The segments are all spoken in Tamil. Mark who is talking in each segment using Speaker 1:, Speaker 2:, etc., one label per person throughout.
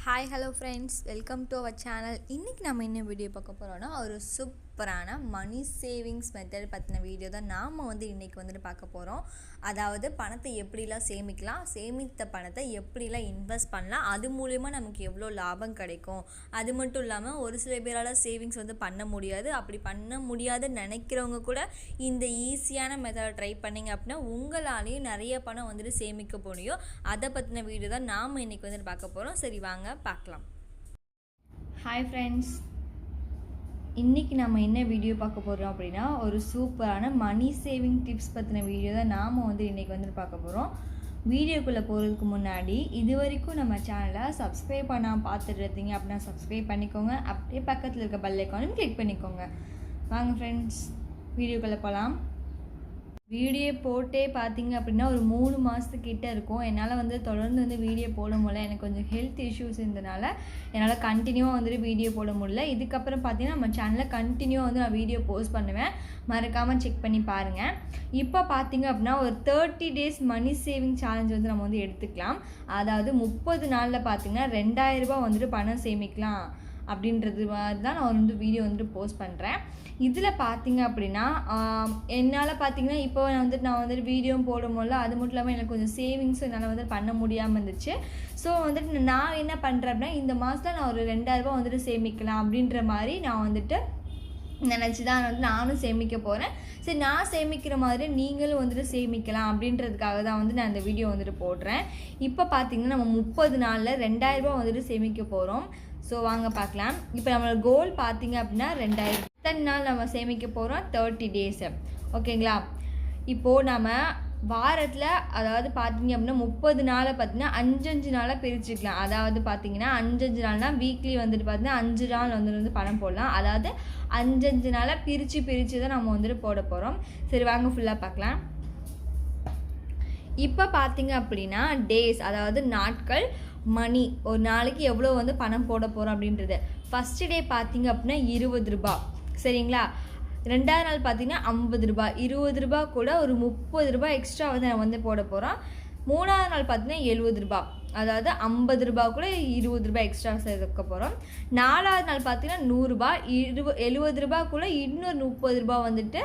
Speaker 1: Hi hello friends welcome to our channel இன்றைக்கி நம்ம என்ன வீடியோ பார்க்க போகிறோன்னா ஒரு சூப்பரான மணி சேவிங்ஸ் மெத்தட் பற்றின வீடியோ தான் நாம் வந்து இன்றைக்கி வந்துட்டு பார்க்க போகிறோம் அதாவது பணத்தை எப்படிலாம் சேமிக்கலாம் சேமித்த பணத்தை எப்படிலாம் இன்வெஸ்ட் பண்ணலாம் அது மூலிமா நமக்கு எவ்வளோ லாபம் கிடைக்கும். அது மட்டும் இல்லாமல் ஒரு சில பேரால் சேவிங்ஸ் வந்து பண்ண முடியாது. அப்படி பண்ண முடியாதுன்னு நினைக்கிறவங்க கூட இந்த ஈஸியான மெத்தடை ட்ரை பண்ணிங்க அப்படின்னா உங்களாலேயும் நிறைய பணம் வந்துட்டு சேமிக்க முடியும். அதை பற்றின வீடியோ தான் நாம் இன்றைக்கி வந்துட்டு பார்க்க போகிறோம் சரி வாங்க பார்க்கலாம். ஹாய் ஃப்ரெண்ட்ஸ் இன்றைக்கி நம்ம என்ன வீடியோ பார்க்க போகிறோம் அப்படின்னா ஒரு சூப்பரான மணி சேவிங் டிப்ஸ் பற்றின வீடியோ தான் நாம் வந்து இன்றைக்கி வந்துட்டு பார்க்க போகிறோம் வீடியோக்குள்ளே போகிறதுக்கு முன்னாடி இது வரைக்கும் நம்ம சேனலை சப்ஸ்கிரைப் பண்ணாமல் பார்த்துட்டு இருந்தீங்க அப்படின்னா சப்ஸ்கிரைப் பண்ணிக்கோங்க. அப்படியே பக்கத்தில் இருக்க பல்லைக்கானும் கிளிக் பண்ணிக்கோங்க. வாங்க ஃப்ரெண்ட்ஸ் வீடியோக்குள்ளே போகலாம் வீடியோ போட்டே பார்த்தீங்க அப்படின்னா ஒரு மூணு மாதத்துக்கிட்ட இருக்கும். என்னால் வந்து தொடர்ந்து வந்து வீடியோ போட முடியல. எனக்கு கொஞ்சம் ஹெல்த் இஷ்யூஸ் இருந்தனால என்னால் கண்டினியூவாக வந்துட்டு வீடியோ போட முடியல. இதுக்கப்புறம் பார்த்தீங்கன்னா நம்ம சேனலில் கண்டினியூவாக வந்து நான் வீடியோ போஸ்ட் பண்ணுவேன். மறக்காமல் செக் பண்ணி பாருங்கள் இப்போ பார்த்தீங்க அப்படின்னா ஒரு thirty days money saving challenge வந்து நம்ம வந்து எடுத்துக்கலாம். அதாவது முப்பது நாளில் பார்த்தீங்கன்னா ரெண்டாயிரம் ரூபாய் வந்துட்டு பணம் சேமிக்கலாம். அப்படின்றது மாதிரி தான் நான் வந்து வீடியோ வந்துட்டு போஸ்ட் பண்ணுறேன் இதில் பார்த்தீங்க அப்படின்னா என்னால் பார்த்தீங்கன்னா இப்போ நான் வந்துட்டு நான் வந்துட்டு வீடியோ போடும்போது அது மட்டும் இல்லாமல் எனக்கு கொஞ்சம் சேவிங்ஸும் என்னால் வந்து பண்ண முடியாமல் இருந்துச்சு. ஸோ வந்துட்டு நான் என்ன பண்ணுறேன் அப்படின்னா இந்த மாதத்தில் நான் ஒரு ரெண்டாயிரரூபா வந்துட்டு சேமிக்கலாம் அப்படின்ற மாதிரி நான் வந்துட்டு நினச்சி தான் வந்து நானும் சேமிக்க போகிறேன் சரி நான் சேமிக்கிற மாதிரி நீங்களும் வந்துட்டு சேமிக்கலாம் அப்படின்றதுக்காக தான் வந்து நான் இந்த வீடியோ வந்துட்டு போடுறேன். இப்போ பார்த்தீங்கன்னா நம்ம முப்பது நாளில் ரெண்டாயிரரூபா வந்துட்டு சேமிக்க போகிறோம் ஸோ வாங்க பார்க்கலாம் இப்போ நம்மளோட கோல் பார்த்தீங்க அப்படின்னா ரெண்டாயிரம். எத்தனை நாள் நம்ம சேமிக்க போகிறோம் தேர்ட்டி டேஸு ஓகேங்களா? இப்போது நம்ம வாரத்தில் அதாவது பார்த்தீங்க அப்படின்னா முப்பது நாளை பார்த்தீங்கன்னா அஞ்சஞ்சு நாளாக பிரிச்சுக்கலாம். அதாவது பார்த்தீங்கன்னா அஞ்சஞ்சு நாள்னால் வீக்லி வந்துட்டு பார்த்தீங்கன்னா அஞ்சு நாள் வந்துட்டு வந்து பணம் போடலாம். அதாவது அஞ்சஞ்சு நாளாக பிரித்து பிரித்து தான் நம்ம வந்துட்டு போட போகிறோம் சரி வாங்க ஃபுல்லாக பார்க்கலாம். இப்போ பார்த்தீங்க அப்படின்னா டேஸ் அதாவது நாட்கள் மணி ஒரு நாளைக்கு எவ்வளோ வந்து பணம் போட போகிறோம் அப்படின்றது. ஃபஸ்ட்டு டே பார்த்தீங்க அப்படின்னா இருபது ரூபா சரிங்களா? ரெண்டாவது நாள் பார்த்தீங்கன்னா ஐம்பது ரூபாய் இருபது ரூபாய் கூட ஒரு முப்பது ரூபாய் எக்ஸ்ட்ரா வந்து நான் வந்து போட போகிறோம் மூணாவது நாள் பார்த்தீங்கன்னா எழுபது ரூபாய். அதாவது ஐம்பது ரூபா கூட இருபது ரூபாய் எக்ஸ்ட்ரா சேர்க்க போகிறோம் நாலாவது நாள் பார்த்தீங்கன்னா நூறுரூபா இருபது எழுபது ரூபா கூட இன்னொரு முப்பது ரூபாய் வந்துட்டு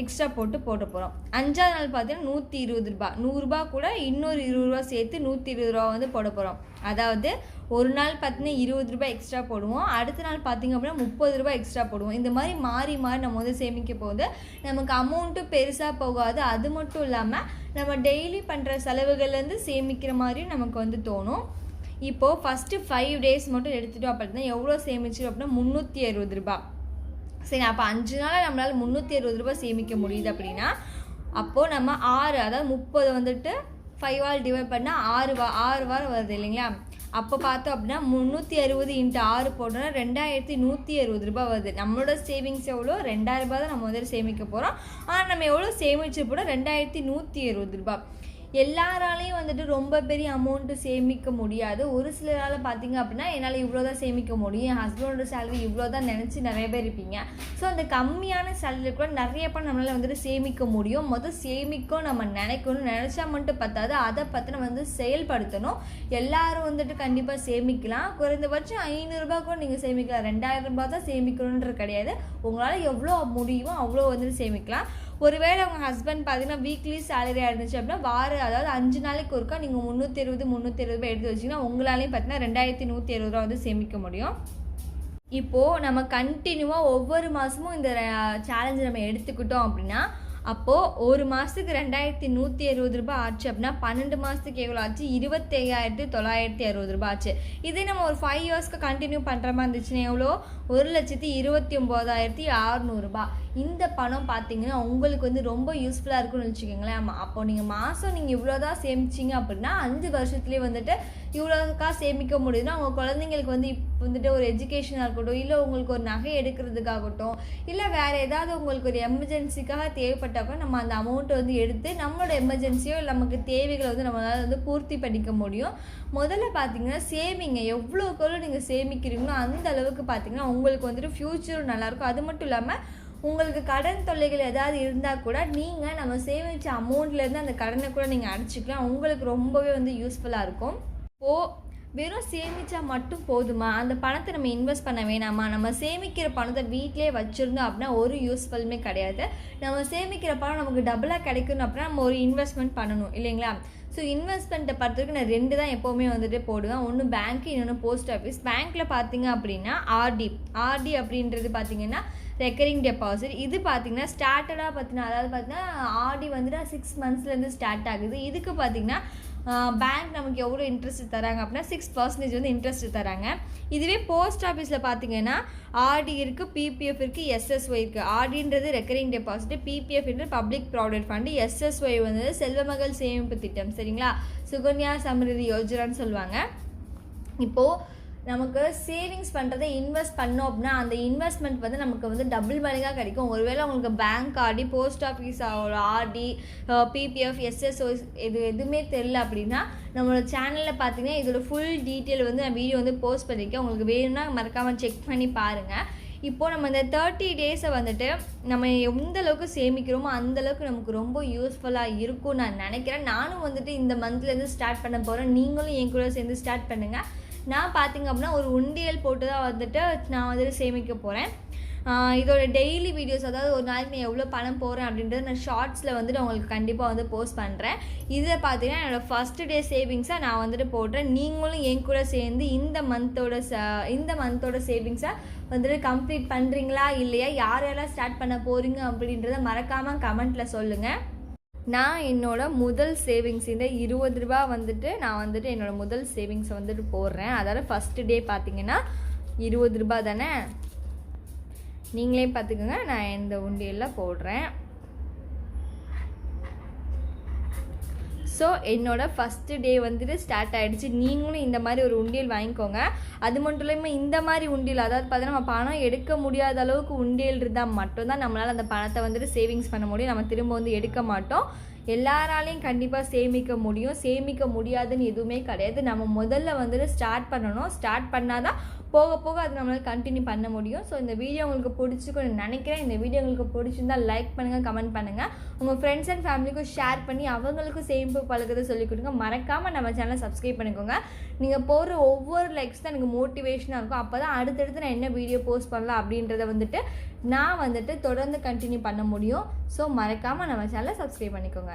Speaker 1: எக்ஸ்ட்ரா போட்டு போட்டு போகிறோம் அஞ்சாவது நாள் பார்த்தீங்கன்னா நூற்றி இருபது ரூபா. நூறுரூபா கூட இன்னொரு இருபது ரூபா சேர்த்து நூற்றி இருபது ரூபா வந்து போட போகிறோம் அதாவது ஒரு நாள் பார்த்தீங்கன்னா இருபது ரூபாய் எக்ஸ்ட்ரா போடுவோம். அடுத்த நாள் பார்த்தீங்க அப்படின்னா முப்பது ரூபாய் எக்ஸ்ட்ரா போடுவோம். இந்த மாதிரி மாறி மாறி நம்ம வந்து சேமிக்க போகுது. நமக்கு அமௌண்ட்டும் பெருசாக போகாது. அது மட்டும் இல்லாமல் நம்ம டெய்லி பண்ணுற செலவுகள்லேருந்து சேமிக்கிற மாதிரியும் நமக்கு வந்து தோணும். இப்போது ஃபஸ்ட்டு ஃபைவ் டேஸ் மட்டும் எடுத்துட்டோம் அப்படின்னா எவ்வளோ சேமிச்சிடும் அப்படின்னா முந்நூற்றி அறுபது ரூபாய். சரி அப்போ அஞ்சு நாளாக நம்மளால் முந்நூற்றி அறுபது ரூபாய் சேமிக்க முடியுது அப்படின்னா அப்போது நம்ம ஆறு அதாவது முப்பது வந்துட்டு ஃபைவ் ஆல் டிவைட் பண்ணால் ஆறு வா ஆறு வாரம் வருது இல்லைங்களா? அப்போ பார்த்தோம் அப்படின்னா முந்நூற்றி அறுபது இன்ட்டு ஆறு போட்டோம்னா ரெண்டாயிரத்தி நூற்றி அறுபது ரூபாய் வருது. நம்மளோட சேவிங்ஸ் எவ்வளோ? ரெண்டாயிரம் ரூபாய் தான் நம்ம முதல்ல சேமிக்க போகிறோம் ஆனால் நம்ம எவ்வளோ சேமிச்சு போனால் ரெண்டாயிரத்தி நூற்றி அறுபது ரூபாய். எல்லாராலையும் வந்துட்டு ரொம்ப பெரிய அமௌண்ட்டு சேமிக்க முடியாது. ஒரு சிலரால் பார்த்தீங்க அப்படின்னா என்னால் இவ்வளோ தான் சேமிக்க முடியும். என் ஹஸ்பண்டோட சேலரி இவ்வளோ தான் நினச்சி நிறைய பேர் இருப்பீங்க. ஸோ அந்த கம்மியான சேலரி கூட நிறைய பணம் நம்மளால் வந்துட்டு சேமிக்க முடியும். மொதல் சேமிக்கும் நம்ம நினைக்கணும். நினச்சா மட்டும் பத்தாது. அதை பற்றி நம்ம வந்து செயல்படுத்தணும். எல்லாரும் வந்துட்டு கண்டிப்பாக சேமிக்கலாம். குறைந்தபட்சம் ஐநூறுரூபா கூட நீங்கள் சேமிக்கலாம். ரெண்டாயிரம் ரூபாய் தான் சேமிக்கணுன்றது கிடையாது. உங்களால் எவ்வளோ முடியுமோ அவ்வளோ வந்துட்டு சேமிக்கலாம். ஒருவேளை உங்கள் ஹஸ்பண்ட் பார்த்தீங்கன்னா வீக்லி சேலரியாக இருந்துச்சு அப்படின்னா வார அதாவது அஞ்சு நாளைக்கு ஒருக்கா நீங்கள் முந்நூற்றி இருபது முந்நூற்றி இருபது ரூபாய் எடுத்து வச்சிங்கன்னா உங்களாலையும் பார்த்தீங்கன்னா ரெண்டாயிரத்தி நூற்றி இருபது ரூபா வந்து சேமிக்க முடியும். இப்போது நம்ம கண்டினியூவாக ஒவ்வொரு மாதமும் இந்த சேலஞ்சை நம்ம எடுத்துக்கிட்டோம் அப்படின்னா அப்போது ஒரு மாதத்துக்கு ரெண்டாயிரத்தி நூற்றி அறுபது ரூபாய் ஆச்சு அப்படின்னா பன்னெண்டு மாதத்துக்கு எவ்வளோ ஆச்சு? இருபத்தையாயிரத்தி தொள்ளாயிரத்தி அறுபது ரூபாய் ஆச்சு. இதே நம்ம ஒரு ஃபைவ் இயர்ஸ்க்கு கண்டினியூ பண்ணுற மாதிரி இருந்துச்சுன்னா எவ்வளோ? ஒரு லட்சத்தி இருபத்தி ஒம்போதாயிரத்தி அறநூறுபா இந்த பணம் பார்த்தீங்கன்னா உங்களுக்கு வந்து ரொம்ப யூஸ்ஃபுல்லாக இருக்கும்னு வச்சுக்கோங்களேன் ஆமாம் அப்போ நீங்கள் மாதம் நீங்கள் இவ்வளோ தான் சேமிச்சிங்க அப்படின்னா அஞ்சு வருஷத்துலேயே வந்துட்டு இவ்வளோக்கா சேமிக்க முடியுதுன்னா உங்கள் குழந்தைங்களுக்கு வந்து இப்போ வந்துட்டு ஒரு எஜுகேஷனாக இருக்கட்டும் இல்லை உங்களுக்கு ஒரு நகை எடுக்கிறதுக்காகட்டும் இல்லை வேறு ஏதாவது உங்களுக்கு ஒரு எமர்ஜென்சிக்காக தேவைப்பட்டா கூட நம்ம அந்த அமௌண்ட்டை வந்து எடுத்து நம்மளோட எமர்ஜென்சியோ இல்லை நமக்கு தேவைகளை வந்து நம்மளால் வந்து பூர்த்தி பண்ணிக்க முடியும். முதல்ல பார்த்தீங்கன்னா சேவிங்க எவ்வளோக்கு எவ்வளோ நீங்கள் சேமிக்கிறீங்களோ அந்த அளவுக்கு பார்த்தீங்கன்னா உங்களுக்கு வந்துட்டு ஃப்யூச்சரும் நல்லாயிருக்கும் அது மட்டும் இல்லாமல் உங்களுக்கு கடன் தொல்லைகள் ஏதாவது இருந்தால் கூட நீங்கள் நம்ம சேமித்த அமௌண்ட்லேருந்து அந்த கடனை கூட நீங்கள் அடைச்சிக்கலாம். உங்களுக்கு ரொம்பவே வந்து யூஸ்ஃபுல்லாக இருக்கும். இப்போது வெறும் சேமித்தா மட்டும் போதுமா? அந்த பணத்தை நம்ம இன்வெஸ்ட் பண்ண வேணாமா? நம்ம சேமிக்கிற பணத்தை வீட்டிலே வச்சுருந்தோம் அப்படின்னா ஒரு யூஸ்ஃபுல்லுமே கிடையாது. நம்ம சேமிக்கிற பணம் நமக்கு டபுளாக கிடைக்கணும் அப்படின்னா நம்ம ஒரு இன்வெஸ்ட்மெண்ட் பண்ணணும் இல்லைங்களா? ஸோ இன்வெஸ்ட்மெண்ட்டை பொறுத்தவரைக்கும் நான் ரெண்டு தான் எப்போவுமே வந்துட்டு போடுவேன். ஒன்று பேங்க்கு இன்னொன்று போஸ்ட் ஆஃபீஸ் பேங்க்கில் பார்த்தீங்க அப்படின்னா ஆர்டி ஆர்டி அப்படின்றது பார்த்தீங்கன்னா ரெக்கரிங் டெபாசிட் இது பார்த்தீங்கன்னா ஸ்டார்டடாக பார்த்தீங்கன்னா அதாவது பார்த்தீங்கன்னா ஆர்டி வந்துட்டு சிக்ஸ் மந்த்ஸ்லேருந்து ஸ்டார்ட் ஆகுது. இதுக்கு பார்த்தீங்கன்னா பேங்க் நமக்கு எவ்வளோ இன்ட்ரெஸ்ட் தராங்க அப்படின்னா சிக்ஸ் பர்சன்டேஜ் வந்து இன்ட்ரெஸ்ட் தராங்க. இதுவே போஸ்ட் ஆஃபீஸில் பார்த்தீங்கன்னா ஆர்டி இருக்குது பிபிஎஃப் இருக்குது எஸ்எஸ்ஒய் இருக்குது ஆர்டின்றது ரெக்கரிங் டெபாசிட் பிபிஎஃப்ன்றது பப்ளிக் ப்ராவிடென்ட் ஃபண்டு எஸ்எஸ்ஒய் வந்து செல்வமகள் சேமிப்பு திட்டம் சரிங்களா? சுகன்யா சமிருதி யோஜனான்னு சொல்லுவாங்க. இப்போது நமக்கு சேவிங்ஸ் பண்ணுறதை இன்வெஸ்ட் பண்ணோம் அப்படின்னா அந்த இன்வெஸ்ட்மெண்ட் வந்து நமக்கு வந்து டபுள் மடங்காக கிடைக்கும். ஒருவேளை உங்களுக்கு bank RD post office RD PPF SSO இது எதுவுமே தெரில அப்படின்னா நம்மளோட சேனலில் பார்த்தீங்கன்னா இதோட ஃபுல் டீட்டெயில் வந்து நான் வீடியோ வந்து போஸ்ட் பண்ணியிருக்கேன் உங்களுக்கு வேணும்னா மறக்காமல் செக் பண்ணி பாருங்கள் இப்போது நம்ம இந்த தேர்ட்டி டேஸை வந்துட்டு நம்ம எந்த அளவுக்கு சேமிக்கிறோமோ அந்தளவுக்கு நமக்கு ரொம்ப யூஸ்ஃபுல்லாக இருக்கும் நான் நினைக்கிறேன். நானும் வந்துட்டு இந்த மந்த்லேருந்து ஸ்டார்ட் பண்ண போகிறேன் நீங்களும் என் கூட சேர்ந்து ஸ்டார்ட் பண்ணுங்கள் நான் பார்த்தீங்க அப்படின்னா ஒரு உண்டியல் போட்டு தான் வந்துட்டு நான் வந்துட்டு சேமிக்க போகிறேன் இதோட டெய்லி வீடியோஸ் அதாவது ஒரு நாளைக்கு நான் எவ்வளோ பணம் போகிறேன் அப்படின்றத நான் ஷார்ட்ஸில் வந்துட்டு உங்களுக்கு கண்டிப்பாக வந்து போஸ்ட் பண்ணுறேன் இதை பார்த்தீங்கன்னா என்னோடய ஃபஸ்ட் டே சேவிங்ஸை நான் வந்துட்டு போடுறேன். நீங்களும் என் கூட சேர்ந்து இந்த மந்தோட ச இந்த மந்தோட சேவிங்ஸை வந்துட்டு கம்ப்ளீட் பண்ணுறீங்களா இல்லையா? யார் யாரெல்லாம் ஸ்டார்ட் பண்ண போகிறீங்க அப்படின்றத மறக்காமல் கமெண்ட்டில் சொல்லுங்கள் நான் என்னோட முதல் சேவிங்ஸ் இந்த இருபது ரூபா வந்துட்டு நான் வந்துட்டு என்னோட முதல் சேவிங்ஸை வந்துட்டு போடுறேன். அதாவது ஃபஸ்ட்டு டே பார்த்தீங்கன்னா இருபது ரூபா தானே? நீங்களே பார்த்துக்கோங்க நான் இந்த உண்டியலில் போடுறேன். ஸோ என்னோட ஃபஸ்ட்டு டே வந்துட்டு ஸ்டார்ட் ஆகிடுச்சு நீங்களும் இந்த மாதிரி ஒரு உண்டியல் வாங்கிக்கோங்க. அது மட்டும் இல்லாமல் இந்த மாதிரி உண்டியல் அதாவது பார்த்தீங்கன்னா நம்ம பணம் எடுக்க முடியாத அளவுக்கு உண்டியல் இருந்தால் மட்டும்தான் நம்மளால் அந்த பணத்தை வந்துட்டு சேவிங்ஸ் பண்ண முடியும். நம்ம திரும்ப வந்து எடுக்க மாட்டோம். எல்லாராலையும் கண்டிப்பாக சேமிக்க முடியும். சேமிக்க முடியாதுன்னு எதுவுமே கிடையாது. நம்ம முதல்ல வந்துட்டு ஸ்டார்ட் பண்ணணும். ஸ்டார்ட் பண்ணால் தான் போக போக அது நம்மளால் கண்டினியூ பண்ண முடியும். ஸோ இந்த வீடியோ உங்களுக்கு பிடிச்சிக்கணும்னு நினைக்கிறேன். இந்த வீடியோ உங்களுக்கு பிடிச்சிருந்தால் லைக் பண்ணுங்கள் கமெண்ட் பண்ணுங்கள் உங்கள் ஃப்ரெண்ட்ஸ் அண்ட் ஃபேமிலிக்கும் ஷேர் பண்ணி அவங்களுக்கும் சேமிப்பு பழக்கத்தை சொல்லிக் கொடுங்க. மறக்காமல் நம்ம சேனலை சப்ஸ்கிரைப் பண்ணிக்கோங்க. நீங்கள் போகிற ஒவ்வொரு லைக்ஸ் தான் எனக்கு மோட்டிவேஷனாக இருக்கும். அப்போ தான் அடுத்தடுத்து நான் என்ன வீடியோ போஸ்ட் பண்ணலாம் அப்படின்றத வந்துட்டு நான் வந்துட்டு தொடர்ந்து கண்டினியூ பண்ண முடியும். ஸோ மறக்காமல் நம்ம சேனலை சப்ஸ்கிரைப் பண்ணிக்கோங்க.